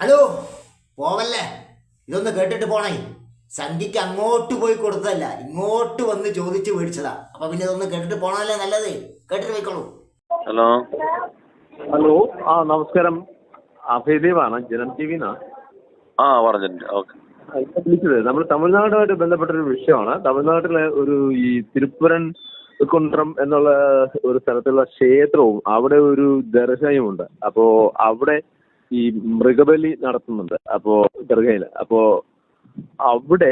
Hello പോവല്ലേ? ഇതൊന്ന് കേട്ടിട്ട് പോണേ. സന്ധ്യക്ക് അങ്ങോട്ട് പോയി കൊടുത്തതല്ല ഇങ്ങോട്ട് വന്ന് ചോദിച്ചു മേടിച്ചതാ. അപ്പൊ പിന്നെ ഇതൊന്ന് കേട്ടിട്ട് പോണല്ലേ നല്ലത്? കേട്ടിട്ട് പോയിക്കോളൂ. ഹലോ. ഹലോ ആ നമസ്കാരം. അഭയദേവാണ് ജനം ടി വിന്നാ ആ പറഞ്ഞിട്ടുണ്ട്. ഓക്കെ. ഇപ്പൊ വിളിച്ചത് നമ്മൾ തമിഴ്നാടുമായിട്ട് ബന്ധപ്പെട്ടൊരു വിഷയമാണ്. തമിഴ്നാട്ടിലെ ഒരു ഈ തിരുപ്പുരൻ കുണ്ട്രം എന്നുള്ള ഒരു സ്ഥലത്തുള്ള ക്ഷേത്രവും അവിടെ ഒരു ദർശനയുമുണ്ട് അപ്പോ അവിടെ ഈ മൃഗബലി നടത്തുന്നുണ്ട് അപ്പോ ദർഗയിൽ അപ്പോ അവിടെ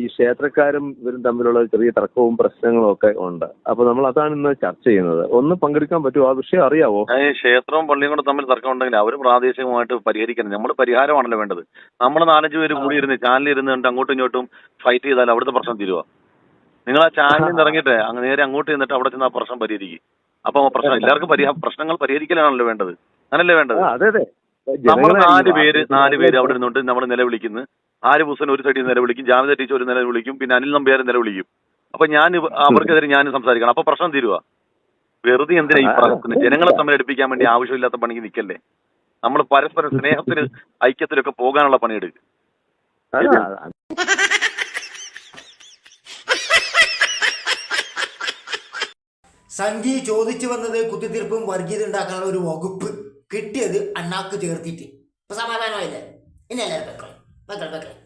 ഈ ക്ഷേത്രക്കാരും ഇവരും തമ്മിലുള്ള ചെറിയ തർക്കവും പ്രശ്നങ്ങളും ഒക്കെ ഉണ്ട്. അപ്പൊ നമ്മൾ അതാണ് ഇന്ന് ചർച്ച ചെയ്യുന്നത്. ഒന്ന് പങ്കെടുക്കാൻ പറ്റുമോ? ആ വിഷയം അറിയാവോ? ക്ഷേത്രവും പള്ളിയും കൂടെ തമ്മിൽ തർക്കം ഉണ്ടെങ്കിൽ അവർ പ്രാദേശികമായിട്ട് പരിഹരിക്കണം. നമ്മൾ പരിഹാരമാണല്ലോ വേണ്ടത്. നമ്മൾ നാലഞ്ച് പേര് കൂടി ഇരുന്ന് ചാനലിൽ ഇരുന്ന് കണ്ട് അങ്ങോട്ടും ഇങ്ങോട്ടും ഫൈറ്റ് ചെയ്താൽ അവിടുത്തെ പ്രശ്നം തീരുവാ? നിങ്ങൾ ആ ചാനലിൽ നിന്ന് ഇറങ്ങിയിട്ട് അങ്ങ് നേരെ അങ്ങോട്ട് ചെന്നിട്ട് അവിടെ ചെന്ന് ആ പ്രശ്നം പരിഹരിക്കും. അപ്പൊ പ്രശ്നം എല്ലാവർക്കും പ്രശ്നങ്ങൾ പരിഹരിക്കലാണല്ലോ വേണ്ടത്. അങ്ങനല്ലേ വേണ്ടത്? അതെ അതെ. നമ്മൾ നാല് പേര് നാല് പേര് അവിടെ ഇരുന്നുകൊണ്ട് നമ്മൾ നിലവിളിക്കുന്നു. ആര് ഹുസൻ ഒരു സൈഡിൽ നിലവിളിക്കും ജാമിദ ടീച്ചർ ഒരു നിലവിളിക്കും പിന്നെ അനിൽ നമ്പ്യാരെ നിലവിളിക്കും. അപ്പൊ ഞാൻ അവർക്കെതിരെ ഞാൻ സംസാരിക്കണം. അപ്പൊ പ്രശ്നം തീരുവാ. വെറുതെ എന്തിനാ ഈ പ്രശ്നത്തിന് ജനങ്ങളെ തമ്മിൽ എടുപ്പിക്കാൻ വേണ്ടി ആവശ്യമില്ലാത്ത പണിക്ക് നിൽക്കല്ലേ നമ്മൾ പരസ്പരം സ്നേഹത്തിന് ഐക്യത്തിലൊക്കെ പോകാനുള്ള പണിയെടുക്കും. സന്ധി ചോദിച്ചു വന്നത് കുത്തിത്തീർപ്പും വർഗീയത ഉണ്ടാക്കാനുള്ള ഒരു വകുപ്പ്. കിട്ടിയത് അണ്ണാക്ക് ചേർത്തിട്ട്. ഇപ്പൊ സമാധാനമായില്ലേ? ഇനി എല്ലാവരും വെക്കണം വെക്കണം വെക്കണം